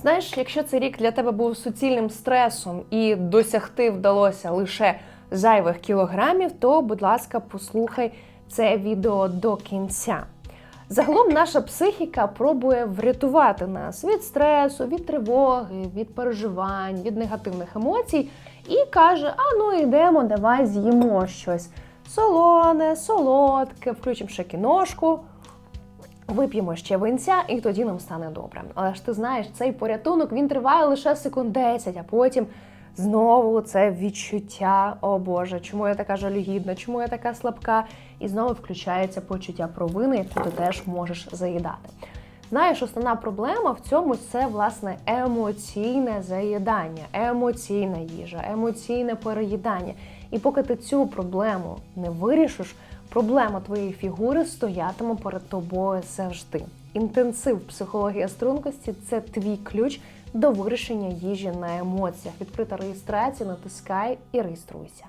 Знаєш, якщо цей рік для тебе був суцільним стресом і досягти вдалося лише зайвих кілограмів, то, будь ласка, послухай це відео до кінця. Загалом наша психіка пробує врятувати нас від стресу, від тривоги, від переживань, від негативних емоцій і каже: а ну йдемо, давай з'їмо щось солоне, солодке, включимо ще кіношку. Вип'ємо ще винця, і тоді нам стане добре. Але ж ти знаєш, цей порятунок він триває лише секунд 10, а потім знову це відчуття: о Боже, чому я така жалюгідна, чому я така слабка? І знову включається почуття провини, яке ти теж можеш заїдати. Знаєш, основна проблема в цьому це власне емоційне заїдання, емоційна їжа, емоційне переїдання. І поки ти цю проблему не вирішиш, проблема твоєї фігури стоятиме перед тобою завжди. Інтенсив психологія стрункості це твій ключ до вирішення їжі на емоціях. Відкрита реєстрація, натискай і реєструйся.